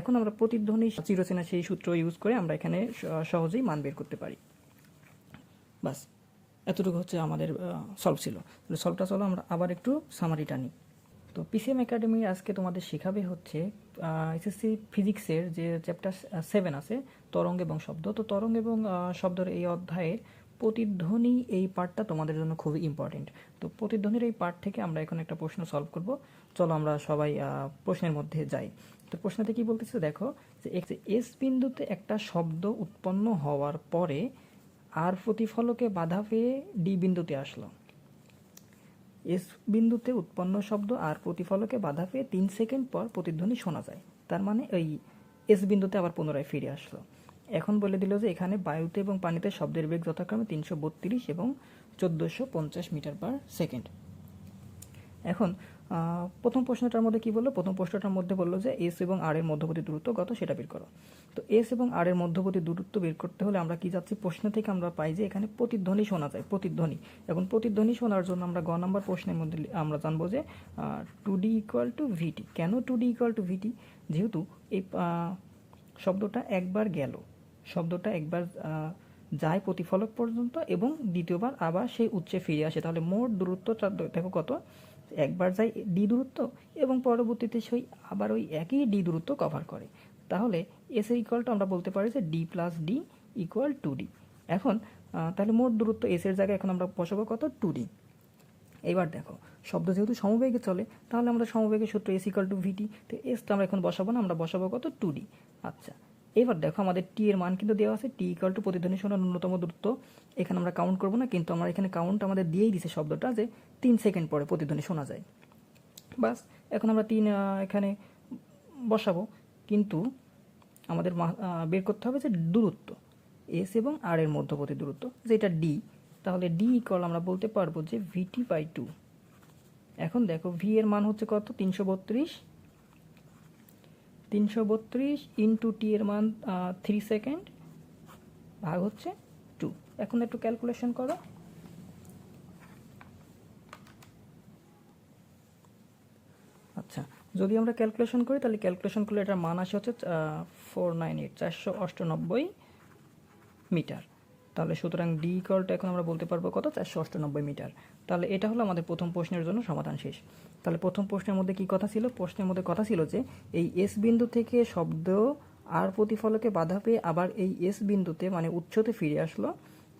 এখন আমরা প্রতিধ্বনি চিরচেনা সেই সূত্র ইউজ করে আমরা এখানে সহজেই মান বের করতে পারি। বাস, এতটুকু হচ্ছে আমাদের সলভ ছিল। সলভটা চলো, আমরা আবার একটু সামারিটা নিই। তো পিসিএম একাডেমি আজকে তোমাদের শেখাবে হচ্ছে এসএসসি ফিজিক্সের যে চ্যাপ্টার সেভেন আছে, তরঙ্গ এবং শব্দ। তো তরঙ্গ এবং শব্দের এই অধ্যায়ের প্রতিধ্বনি এই পার্টটা তোমাদের জন্য খুবই ইম্পর্টেন্ট তো প্রতিধ্বনির এই পার্ট থেকে আমরা এখন একটা প্রশ্ন সলভ করব। চলো আমরা সবাই প্রশ্নের মধ্যে যাই। তো প্রশ্নতে কি বলতেছে দেখো, যে এস বিন্দুতে একটা শব্দ উৎপন্ন হওয়ার পরে আর প্রতিফলকে বাধা পেয়ে ডি বিন্দুতে আসলো। এস বিন্দুতে উৎপন্ন শব্দ আর প্রতিফলকে বাধা পেয়ে তিন সেকেন্ড পর প্রতিধ্বনি শোনা যায়। তার মানে এই এস বিন্দুতে আবার পুনরায় ফিরে আসলো। এখন বলে দিল যে এখানে বায়ুতে এবং পানিতে শব্দের বেগ যথাক্রমে তিনশো বত্রিশ এবং চোদ্দোশো পঞ্চাশ মিটার পার সেকেন্ড। এখন প্রথম প্রশ্নটার মধ্যে কি বলল? প্রথম প্রশ্নটার মধ্যে বলল যে এস এবং আর এর মধ্যবর্তী দূরত্ব কত সেটা বের করো। তো এস এবং আর এর মধ্যবর্তী দূরত্ব বের করতে হলে আমরা কি যাচ্ছি? প্রশ্ন থেকে আমরা পাই যে এখানে প্রতিধ্বনি শোনা যায়, প্রতিধ্বনি। এখন প্রতিধ্বনি শোনার জন্য আমরা গ নম্বর প্রশ্নের মধ্যে আমরা জানব যে two D equal to VT. কেন two D equal to VT? যেহেতু এই শব্দটা একবার গেল। শব্দটা একবার যায় প্রতিফলক পর্যন্ত এবং দ্বিতীয়বার আবার সেই উচ্চে ফিরে আসে। তাহলে মোট দূরত্বটা দ- দেখো কত? একবার যায় ডি দূরত্ব এবং পরবর্তীতে সেই আবার ওই একই ডি দূরত্ব কভার করে। তাহলে এস এর ইকুয়ালটা আমরা বলতে পারি যে D plus D equal to D এখন তাহলে মোট দূরত্ব এস এর জায়গায় এখন আমরা বসাবো কত? টু ডি এবার দেখো, শব্দ যেহেতু সমবেগে চলে, তাহলে আমরা সমবেগের সূত্র এস ইকাল টু ভিটি তো এসটা আমরা এখন বসাবো না, আমরা বসাবো কত? টু ডি আচ্ছা এবার দেখো আমাদের টি এর মান কিন্তু দেওয়া আছে টি ইকাল টু প্রতিধ্বনি শোনার ন্যূনতম দূরত্ব। এখানে আমরা কাউন্ট করব না, কিন্তু আমরা এখানে কাউন্ট আমাদের দিয়েই দিছে শব্দটা যে তিন সেকেন্ড পরে প্রতিধ্বনি শোনা যায়। বাস, এখন আমরা তিন এখানে বসাবো। কিন্তু আমাদের বের করতে হবে যে দূরত্ব এস এবং আর এর মধ্যবর্তী দূরত্ব। যেটা ডি তাহলে ডি ইকুয়াল আমরা বলতে পারব যে ভিটি বাই টু এখন দেখো ভি এর মান হচ্ছে কত? তিনশো বত্রিশ। তিনশো বত্রিশ ইন্টু টি এর মান থ্রি সেকেন্ড ভাগ হচ্ছে টু এখন একটু ক্যালকুলেশন করো। আচ্ছা যদি আমরা ক্যালকুলেশন করি, তাহলে ক্যালকুলেশন করলে এটার মান আসে হচ্ছে ফোর নাইন এইট চারশো অষ্টানব্বই মিটার। তাহলে সুতরাং ডি ইকুয়ালটা এখন আমরা বলতে পারব কত? চারশো অষ্টানব্বই মিটার। তাহলে এটা হলো আমাদের প্রথম প্রশ্নের জন্য সমাধান শেষ। তাহলে প্রথম প্রশ্নের মধ্যে কি কথা ছিল? প্রশ্নের মধ্যে কথা ছিল যে এই এস বিন্দু থেকে শব্দ আর প্রতিফলকে বাধা পেয়ে আবার এই এস বিন্দুতে মানে উচ্চতে ফিরে আসলো।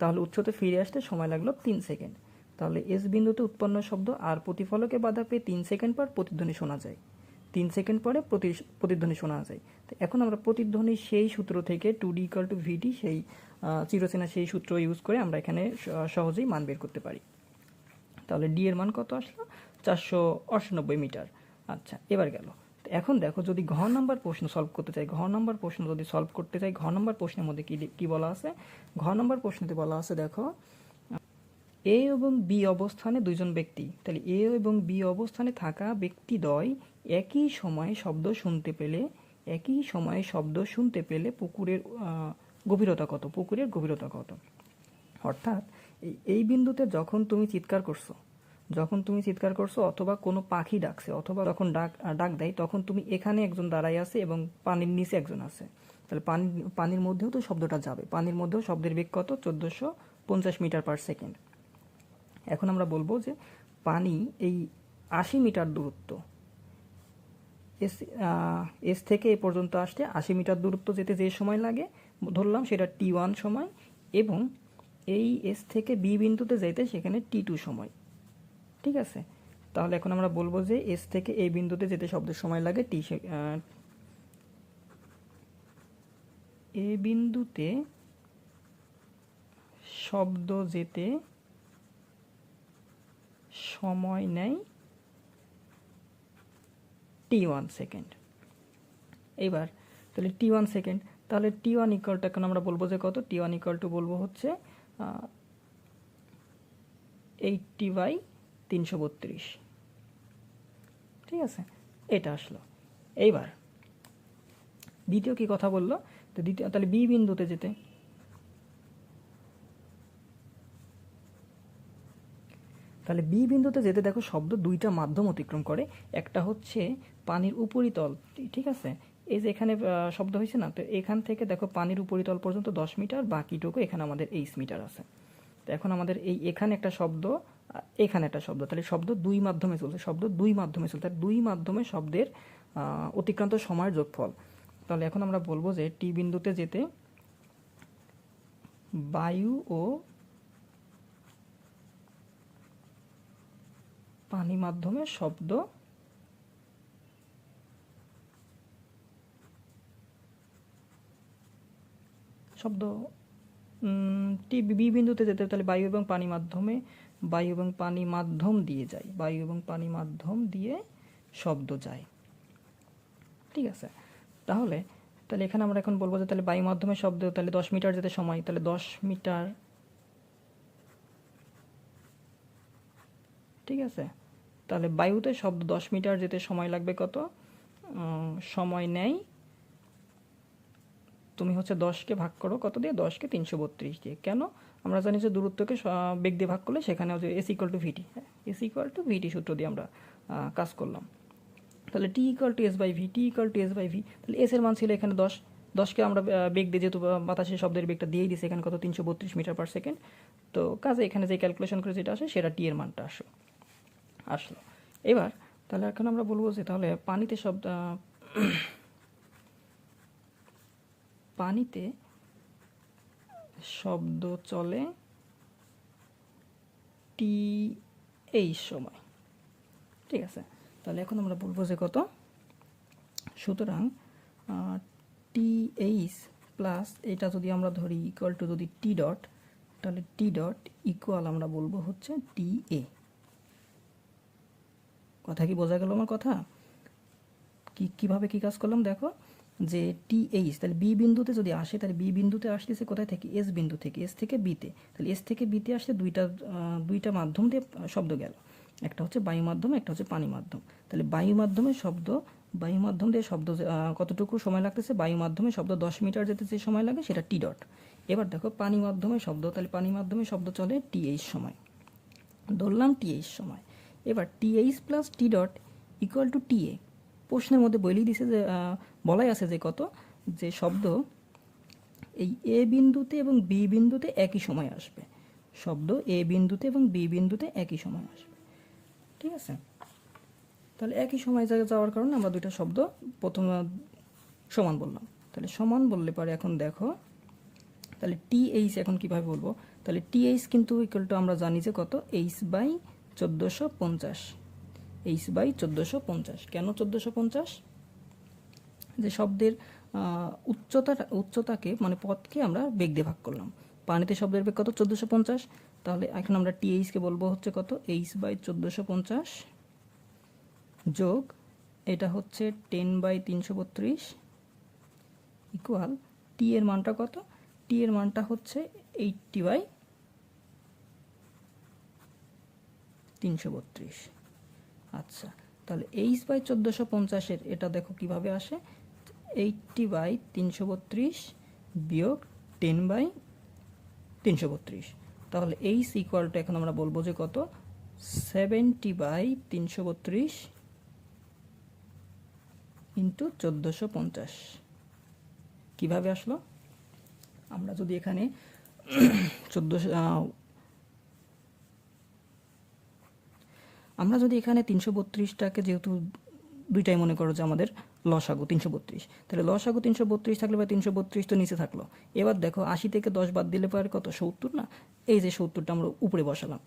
তাহলে উচ্চতে ফিরে আসতে সময় লাগল তিন সেকেন্ড। তাহলে এস বিন্দুতে উৎপন্ন শব্দ আর প্রতিফলকে বাধা পেয়ে তিন সেকেন্ড পর প্রতিধ্বনি শোনা যায়। তিন সেকেন্ড পরে প্রতি প্রতিধ্বনি শোনা যায়। তো এখন আমরা প্রতিধ্বনি সেই সূত্র থেকে two D equal to VD সেই আহ, চিরচেনা সেই সূত্র ইউজ করে আমরা এখানে সহজেই মান বের করতে পারি। তাহলে ডি এর মান কত আসলো? চারশো অষ্টানব্বই মিটার। আচ্ছা এবার গেল। এখন দেখো যদি ঘ নাম্বার প্রশ্ন সলভ করতে চাই ঘ নাম্বার প্রশ্ন যদি সলভ করতে চাই ঘ নাম্বার প্রশ্নের মধ্যে কি কি বলা আছে? ঘ নাম্বার প্রশ্নতে বলা আছে দেখো এ এবং বি অবস্থানে দুইজন ব্যক্তি। তাহলে এ এবং বি অবস্থানে থাকা ব্যক্তিদ্বয় একই সময়ে শব্দ শুনতে পেলে, একই সময়ে শব্দ শুনতে পেলে পুকুরের গভীরতা কত? পুকুরের গভীরতা কত? অর্থাৎ এই- বিন্দুতে যখন তুমি চিৎকার করছ, যখন তুমি চিৎকার করছ অথবা কোনো পাখি ডাকছে, অথবা যখন ডাক ডাক দেয়, তখন তুমি এখানে একজন দাঁড়াই আছে এবং পানির নিচে একজন আছে। তাহলে পানি, পানির মধ্যেও তো শব্দটা যাবে। পানির মধ্যেও শব্দের বেগ কত? চোদ্দোশো পঞ্চাশ মিটার পার সেকেন্ড। এখন আমরা বলব যে পানি এই আশি মিটার দূরত্ব এস এস থেকে এ পর্যন্ত আসতে আশি মিটার দূরত্ব যেতে যে সময় লাগে, ধরলাম সেটা টি ওয়ান সময় এবং এই এস থেকে বি বিন্দুতে যেতে সেখানে টি টু সময়। ঠিক আছে? তাহলে এখন আমরা বলব যে এস থেকে এই বিন্দুতে যেতে শব্দের সময় লাগে টি এ বিন্দুতে শব্দ যেতে সময় নেয় টি ওয়ান সেকেন্ড এইবার, তাহলে টি ওয়ান সেকেন্ড তাহলে টি ওয়ান ইকুয়ালটা এখন আমরা বলব যে কত? টি ওয়ান ইকুয়াল টু বলব হচ্ছে এইটটি বাই তিনশো বত্রিশ ঠিক আছে? এটা আসলো। এইবার, দ্বিতীয় কি কথা বলল? তো দ্বিতীয়, তাহলে বি বিন্দুতে যেতে। তাহলে বি বিন্দুতে যেতে দেখো শব্দ দুইটা মাধ্যম অতিক্রম করে। একটা হচ্ছে পানির উপরিতল, ঠিক আছে? এই যে এখানে শব্দ হয়েছে না? তো এখান থেকে দেখো পানির উপরিতল পর্যন্ত দশ মিটার, বাকিটুকু এখানে আমাদের এইচ মিটার আছে। তো এখন আমাদের এই এখানে একটা শব্দ এখানে একটা শব্দ। তাহলে শব্দ দুই মাধ্যমে চলছে, শব্দ দুই মাধ্যমে চলছে। দুই মাধ্যমে শব্দের অতিক্রান্ত সময়ের যোগফল। তাহলে এখন আমরা বলব যে টি বিন্দুতে যেতে বায়ু ও পানি মাধ্যমে শব্দ শব্দ টি, বি বিন্দুতে যেতে তাহলে বায়ু এবং পানি মাধ্যমে, বায়ু এবং পানি মাধ্যম দিয়ে যায়। বায়ু এবং পানি মাধ্যম দিয়ে শব্দ যায়। ঠিক আছে? তাহলে তাহলে এখানে আমরা এখন বলব যে, তাহলে বায়ু মাধ্যমে শব্দ, তাহলে দশ মিটার যেতে সময়, তাহলে দশ মিটার। ঠিক আছে? তাহলে বায়ুতে শব্দ দশ মিটার যেতে সময় লাগবে কত? সময় নেয় তুমি হচ্ছে দশকে ভাগ করো, কত দিয়ে? দশকে তিনশো বত্রিশ দিয়ে। কেন? আমরা জানি যে দূরত্বকে বেগ দিয়ে ভাগ করলে সেখানে হচ্ছে S equal to VT S equal to VT সূত্র দিয়ে আমরা কাজ করলাম। তাহলে T equal to S by V T equal to S by V তাহলে এস এর মান ছিল এখানে দশ। দশকে আমরা বেগ দিয়ে যেহেতু বাতাসের শব্দের বেগটা দিয়েই দিয়েছে, এখানে কত? তিনশো বত্রিশ মিটার পার সেকেন্ড তো কাজে এখানে যে ক্যালকুলেশন করে যেটা আসে, সেটা টি এর মানটা আসলো আসলো। এবার, তাহলে এখন আমরা বলব যে তাহলে পানিতে শব্দ পানিতে শব্দ চলে টি এই সময়। ঠিক আছে? তাহলে এখন আমরা বলব যে কত? সুতরাং টি এইচ প্লাস এটা যদি আমরা ধরি ইকুয়াল টু যদি টি ডট, তাহলে টি ডট ইকুয়াল আমরা বলব হচ্ছে টি এ। কথা কি বোঝা গেল আমার কথা? কি, কীভাবে কি কাজ করলাম? দেখো। যে টি এইচ তাহলে বি বিন্দুতে যদি আসে, তাহলে বি বিন্দুতে আসতেছে কোথায় থেকে? এস বিন্দু থেকে এস থেকে বিতে তাহলে এস থেকে বিতে আসলে দুইটা দুইটা মাধ্যম দিয়ে শব্দ গেল। একটা হচ্ছে বায়ু মাধ্যম, একটা হচ্ছে পানি মাধ্যম। তাহলে বায়ু মাধ্যমে শব্দ, বায়ু মাধ্যম দিয়ে শব্দ কতটুকু সময় লাগতেছে? বায়ু মাধ্যমে শব্দ দশ মিটার যেতে যে সময় লাগে, সেটা টি ডট এবার দেখো পানি মাধ্যমে শব্দ, তাহলে পানি মাধ্যমে শব্দ চলে টি এইচ সময়। ধরলাম টিএইচ সময়। এবার TH plus T dot equal to TA প্রশ্নের মধ্যে বলেই দিছে যে বলাই আছে যে কত? যে শব্দ এই এ বিন্দুতে এবং বি বিন্দুতে একই সময় আসবে। শব্দ এ বিন্দুতে এবং বি বিন্দুতে একই সময় আসবে। ঠিক আছে? তাহলে একই সময় জায়গায় যাওয়ার কারণে আমরা দুইটা শব্দ প্রথমে সমান বললাম। তাহলে সমান বললে পরে এখন দেখো, তাহলে টি এইচ এখন কীভাবে বলব? তাহলে টি এইচ কিন্তু ইকুয়াল টু আমরা জানি যে কত? এইচ বাই চোদ্দোশো পঞ্চাশ। এইচ বাই চোদ্দোশো পঞ্চাশ। কেন চোদ্দোশো পঞ্চাশ? যে শব্দের উচ্চতা, উচ্চতাকে মানে পথকে আমরা বেগ দিয়ে ভাগ করলাম। পানিতে শব্দের বেগ কত? চোদ্দোশো পঞ্চাশ। তাহলে এখন আমরা টি এইচকে বলব হচ্ছে কত? এইচ বাই চোদ্দোশো পঞ্চাশ যোগ, এটা হচ্ছে টেন বাই তিনশো বত্রিশ ইকুয়াল টি এর মানটা কত? টি এর মানটা হচ্ছে এইটটি বাই তিনশো বত্রিশ। আচ্ছা তাহলে এইচ বাই চোদ্দোশো পঞ্চাশের এটা দেখো কীভাবে আসে? এইটটি বাই তিনশো বত্রিশ বিয়োগ টেন বাই তিনশো বত্রিশ। তাহলে এইচ সিকোয়ালটা এখন আমরা বলব যে কত? সেভেন্টি বাই তিনশো বত্রিশ ইন্টু চোদ্দোশো পঞ্চাশ। কীভাবে আসলো? আমরা যদি এখানে চোদ্দোশো আমরা যদি এখানে তিনশো বত্রিশটাকে যেহেতু দুইটাই মনে করো যে আমাদের লসাগু তিনশো বত্রিশ। তাহলে লসাগু তিনশো বত্রিশ থাকলে বা তিনশো বত্রিশ তো নিচে থাকল। এবার দেখো আশি থেকে দশ বাদ দিলে পরে কত? সত্তর না? এই যে সত্তরটা আমরা উপরে বসালাম।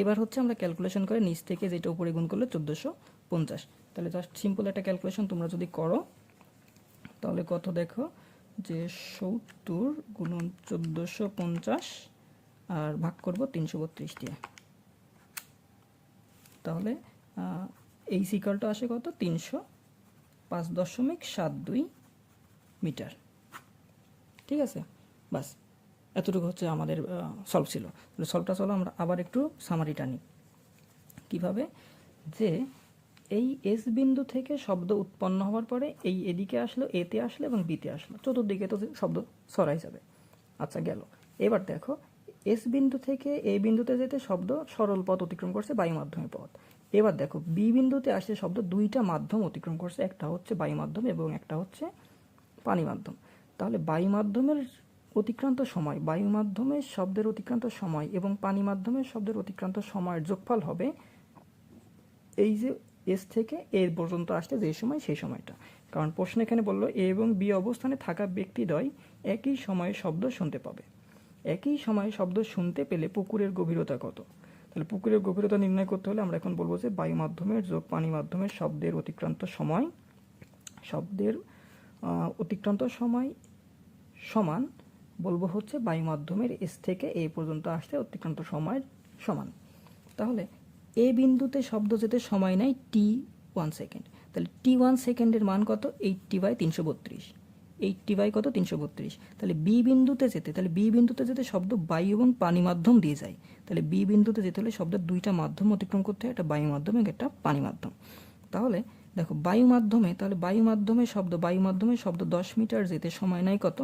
এবার হচ্ছে আমরা ক্যালকুলেশন করে নিচ থেকে যেটা উপরে গুণ করলে চোদ্দোশো পঞ্চাশ। তাহলে জাস্ট সিম্পল একটা ক্যালকুলেশন তোমরা যদি করো, তাহলে কত দেখো? যে সত্তর গুণন চোদ্দোশো পঞ্চাশ আর ভাগ করব তিনশো বত্রিশ দিয়ে। তাহলে এই সিকলটা আসে কত? তিনশো পাঁচ দশমিক সাত দুই মিটার। ঠিক আছে? বাস, এতটুকু হচ্ছে আমাদের সলভ ছিল। সলভটা চলো, আমরা আবার একটু সামারিটা নিই। কীভাবে? যে এই এস বিন্দু থেকে শব্দ উৎপন্ন হওয়ার পরে এই এদিকে আসলো, এতে আসলো এবং বিতে আসলো। চতুর্দিকে তো শব্দ সরাই যাবে। আচ্ছা গেল। এবার দেখো এস বিন্দু থেকে এ বিন্দুতে যেতে শব্দ সরল পথ অতিক্রম করছে বায়ু মাধ্যমে পথ। এবার দেখো বি বিন্দুতে আসছে শব্দ দুইটা মাধ্যম অতিক্রম করছে। একটা হচ্ছে বায়ু মাধ্যম এবং একটা হচ্ছে পানি মাধ্যম। তাহলে বায়ু মাধ্যমের অতিক্রান্ত সময়, বায়ু মাধ্যমের শব্দের অতিক্রান্ত সময় এবং পানি মাধ্যমের শব্দের অতিক্রান্ত সময়ের যোগফল হবে এই যে এস থেকে এ পর্যন্ত আসতে যে সময়, সেই সময়টা। কারণ প্রশ্ন এখানে বলল এ এবং বি অবস্থানে থাকা ব্যক্তিদ্বয় একই সময়ে শব্দ শুনতে পাবে। একই সময়ে শব্দ শুনতে পেলে পুকুরের গভীরতা কত? তাহলে পুকুরের গভীরতা নির্ণয় করতে হলে আমরা এখন বলব যে বায়ু মাধ্যমের যোগ পানি মাধ্যমের শব্দের অতিক্রান্ত সময়, শব্দের অতিক্রান্ত সময় সমান বলব হচ্ছে বায়ু মাধ্যমের এস থেকে এ পর্যন্ত আসতে অতিক্রান্ত সময়ের সমান। তাহলে এ বিন্দুতে শব্দ যেতে সময় নেয় টি ওয়ান সেকেন্ড। তাহলে টি ওয়ান সেকেন্ডের মান কত? এইটটি বাই তিনশো বত্রিশ। এইটটি বাই কত? তিনশো বত্রিশ। তাহলে বি বিন্দুতে যেতে, তাহলে বি বিন্দুতে যেতে শব্দ বায়ু এবং পানি মাধ্যম দিয়ে যায়। তাহলে বি বিন্দুতে যেতে হলে শব্দের দুইটা মাধ্যম অতিক্রম করতে হয়, একটা বায়ু মাধ্যম এবং একটা পানি মাধ্যম। তাহলে দেখো, বায়ু মাধ্যমে, তাহলে বায়ু মাধ্যমে শব্দ, বায়ু মাধ্যমে শব্দ দশ মিটার যেতে সময় নেয় কত?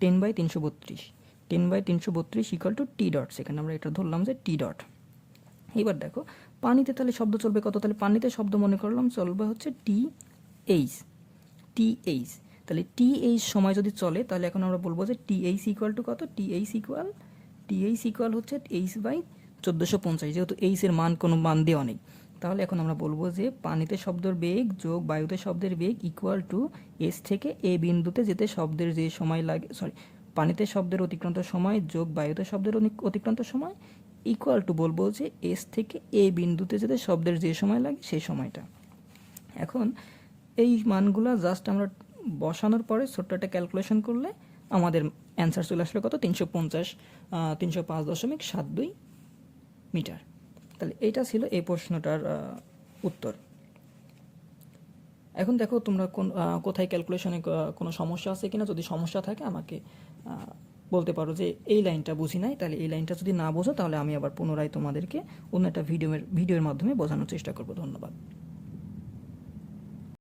টেন বাই তিনশো বত্রিশ। টেন বাই তিনশো বত্রিশ ইকাল টু টি ডট সেখানে আমরা এটা ধরলাম যে টি ডট এবার দেখো, পানিতে তাহলে শব্দ চলবে কত? তাহলে পানিতে শব্দ মনে করলাম চলবে হচ্ছে টি এইচ টি এইচ তাহলে টি এইচ সময় যদি চলে, তাহলে এখন আমরা বলব যে টি এইচ ইকুয়াল টু কত? T H equal T H equal হচ্ছে এইচ বাই চোদ্দোশো পঞ্চাশ। যেহেতু এইচের মান কোনো মান দেওয়া নেই, তাহলে এখন আমরা বলব যে পানিতে শব্দের বেগ যোগ বায়ুতে শব্দের বেগ ইকুয়াল টু এস থেকে এ বিন্দুতে যেতে শব্দের যে সময় লাগে সরি পানিতে শব্দের অতিক্রান্ত সময় যোগ বায়ুতে শব্দের অতিক্রান্ত সময় ইকুয়াল টু বলব যে এস থেকে এ বিন্দুতে যেতে শব্দের যে সময় লাগে সেই সময়টা। এখন এই মানগুলো জাস্ট আমরা বসানোর পরে ছোট্ট একটা ক্যালকুলেশন করলে আমাদের অ্যান্সার চলে আসবে কত? তিনশো পঞ্চাশ তিনশো পাঁচ দশমিক সাত দুই মিটার। তাহলে এইটা ছিল এই প্রশ্নটার উত্তর। এখন দেখো তোমরা কোন কোথায় ক্যালকুলেশনে কোনো সমস্যা আছে কিনা? যদি সমস্যা থাকে আমাকে বলতে পারো যে এই লাইনটা বুঝি নাই। তাহলে এই লাইনটা যদি না বোঝো, তাহলে আমি আবার পুনরায় তোমাদেরকে অন্য একটা ভিডিওর ভিডিওর মাধ্যমে বোঝানোর চেষ্টা করব। ধন্যবাদ।